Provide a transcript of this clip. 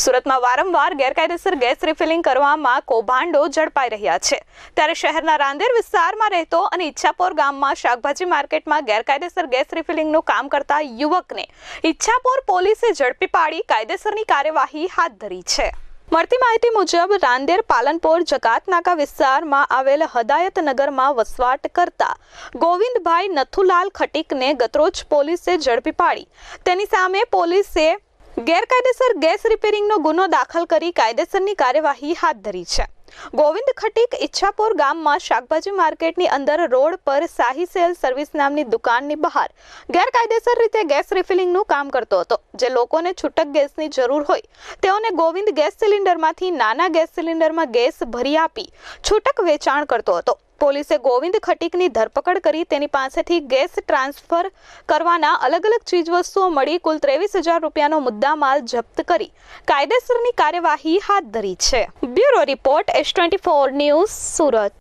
સુરતમાં વારંવાર ગેરકાયદેસર ગેસ રિફિલિંગ કરવામાં કૌભાંડો ઝડપાઈ રહ્યા છે. ત્યારે શહેરના રાંદેર વિસ્તારમાં રહેતો અને ઈચ્છાપોર ગામમાં શાકભાજી માર્કેટમાં ગેરકાયદેસર ગેસ રિફિલિંગનું કામ કરતા યુવકને ઈચ્છાપોર પોલીસે ઝડપી પાડી કાયદેસરની કાર્યવાહી હાથ ધરી છે. મળતી માહિતી મુજબ રાંદેર પાલનપોર જકાતનાકા વિસ્તારમાં આવેલ હદાયતનગરમાં વસવાટ કરતા ગોવિંદભાઈ નથુલાલ ખટીકને ગતરોજ પોલીસે ઝડપી પાડી. તેની સામે પોલીસે ગેરકાયદેસર ગેસ રિપેરિંગનો ગુનો દાખલ કરી કાયદેસરની કાર્યવાહી હાથ ધરી છે. ગોવિંદ ખટીક ઈચ્છાપુર ગામમાં શાકભાજી માર્કેટની અંદર રોડ પર સાહી સેલ સર્વિસ નામની દુકાનની બહાર ગેરકાયદેસર રીતે ગેસ રિફિલિંગનું કામ કરતો હતો. જે લોકોને છૂટક ગેસની જરૂર હોય, તેઓને ગોવિંદ ગેસ સિલિન્ડરમાંથી નાના ગેસ સિલિન્ડરમાં ગેસ ભરી આપી છૂટક વેચાણ કરતો હતો. પોલીસે ગોવિંદ ખટીકની ધરપકડ કરી તેની પાસેથી ગેસ ટ્રાન્સફર કરવાના અલગ અલગ ચીજવસ્તુઓ મળી કુલ ત્રેવીસ હજાર રૂપિયાનો મુદ્દામાલ જપ્ત કરી કાયદેસરની કાર્યવાહી હાથ ધરી છે. Bureau report S twenty four news Surat.